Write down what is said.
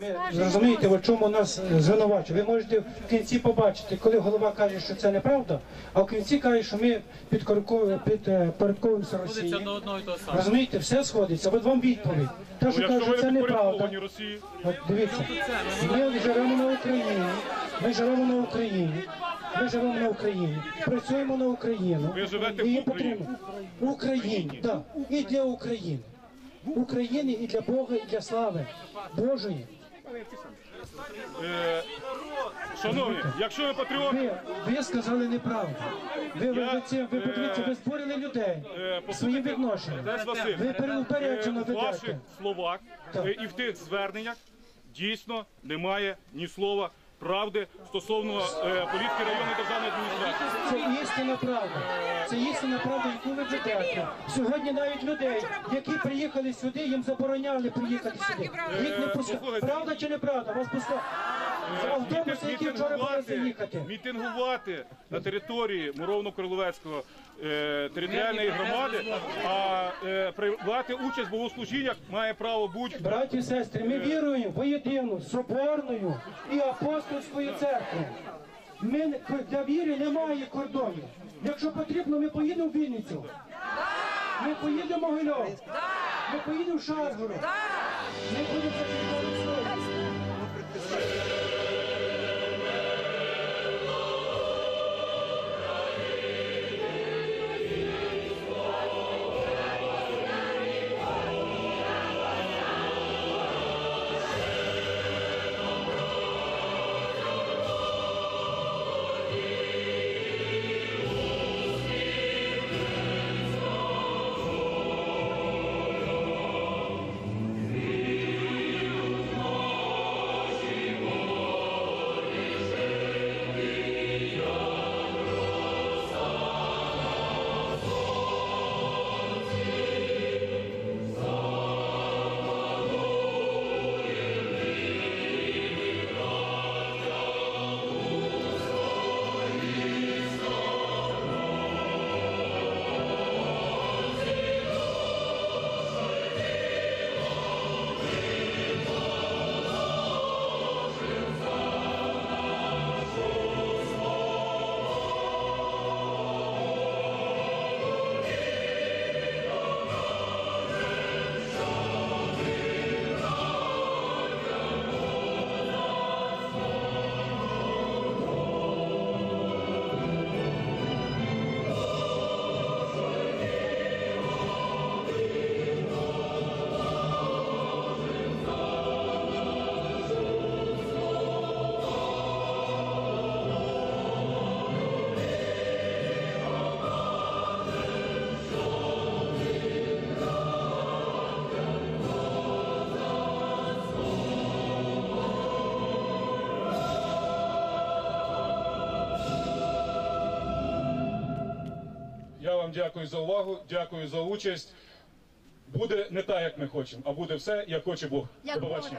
Ми розумієте, в чому нас е, звинувачує. Ви можете в кінці побачити, коли голова каже, що це неправда, а в кінці каже, що ми підпорядковуємося Сходиться Росії. до одного і того самого. Розумієте, все сходиться. От вам відповідь. Те, що Ну, що це неправда. Росії, От дивіться, ми живемо на Україні. Ми живемо на Україні. Ми живемо на Україні. Працюємо на Україну. Ви живете в Україні. В Україні, так. І для України. України і для Бога, і для слави Божої. Е, шановні, якщо ви патріот, Ви, ви сказали неправду. Ви, ви, ви, це- ви е, подивіться, ви збурили людей е, своїм відношенням. Василь, Ви переупереджено В ваших словах е, і в тих зверненнях дійсно немає ні слова правди стосовно е, політики районної державної адміністрації. Це істинна правда. Це істинна правда, яку ви ведете. Сьогодні навіть людей, які приїхали сюди, їм забороняли приїхати сюди. Їх не пускали. Правда чи неправда? Вас пускали. Автобуси, які вчора мали заїхати. мітингувати на території Муровно-Криловецького е, територіальної громади, а е, приймати участь в богослужіннях має право будь-хто. Браті і сестри, ми віруємо в єдину соборною і апостольською церкву. Ми не- для віри немає кордонів. Якщо потрібно, ми поїдемо в Вінницю. Ми поїдемо в Могильов. Ми поїдемо в Шаргород. Ми будемо за вам дякую за увагу, дякую за участь. Буде не так, як ми хочемо, а буде все, як хоче Бог. До побачення.